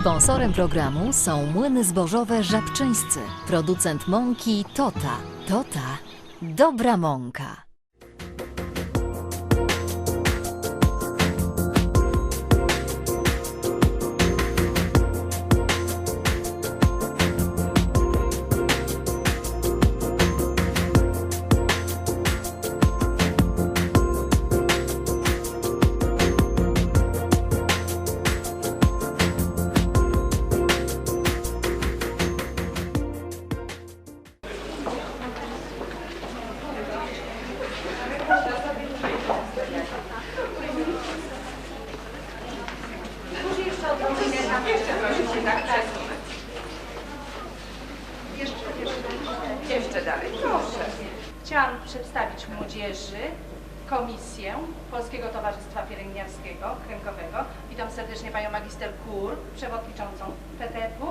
Sponsorem programu są młyny zbożowe Żabczyńscy, producent mąki Tota. Tota, dobra mąka. Jeszcze dalej, proszę. Chciałam przedstawić młodzieży komisję Polskiego Towarzystwa Pielęgniarskiego Kręgowego. Witam serdecznie panią magister Kur, przewodniczącą PTP-u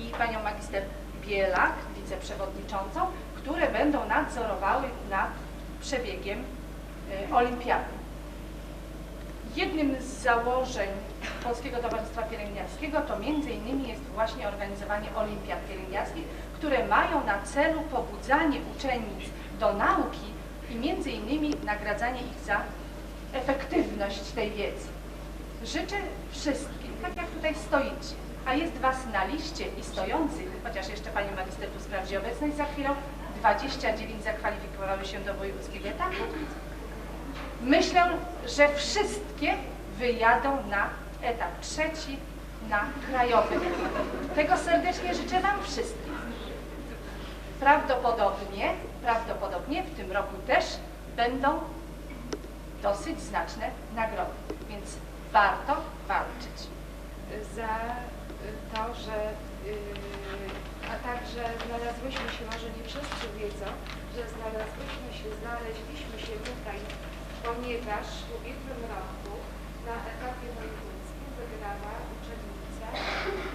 i panią magister Bielak, wiceprzewodniczącą, które będą nadzorowały nad przebiegiem y, olimpiady. Jednym z założeń Polskiego Towarzystwa Pielęgniarskiego to innymi jest właśnie organizowanie olimpiad pielęgniarskich, które mają na celu pobudzanie uczennic do nauki i innymi nagradzanie ich za efektywność tej wiedzy. Życzę wszystkim, tak jak tutaj stoicie, a jest Was na liście i stojących, chociaż jeszcze Pani Magister tu sprawdzi obecność za chwilę, 29 zakwalifikowały się do wojewódzkiego etapu. Myślę, że wszystkie wyjadą na etap trzeci, na krajowy. Tego serdecznie życzę Wam wszystkim. Prawdopodobnie, prawdopodobnie w tym roku też będą dosyć znaczne nagrody, więc warto walczyć. za to, że y, a także znalazłyśmy się, może nie wszyscy wiedzą, że znalazłyśmy się, znaleźliśmy się tutaj, ponieważ w ubiegłym roku na etapie wojewódzkim wygrała uczennica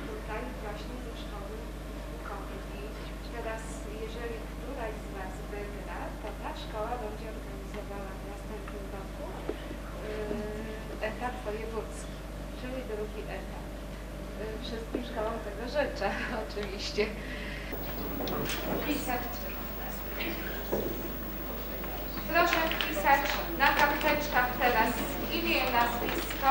tutaj właśnie ze szkoły Bukowy. I teraz, jeżeli któraś z Was wygra, to ta szkoła będzie organizowała w następnym roku y, etap wojewódzki, czyli drugi etap. Y, Wszystkim szkołom tego życzę, oczywiście. Pisać. Proszę wpisać na karteczkach teraz imię i nazwisko,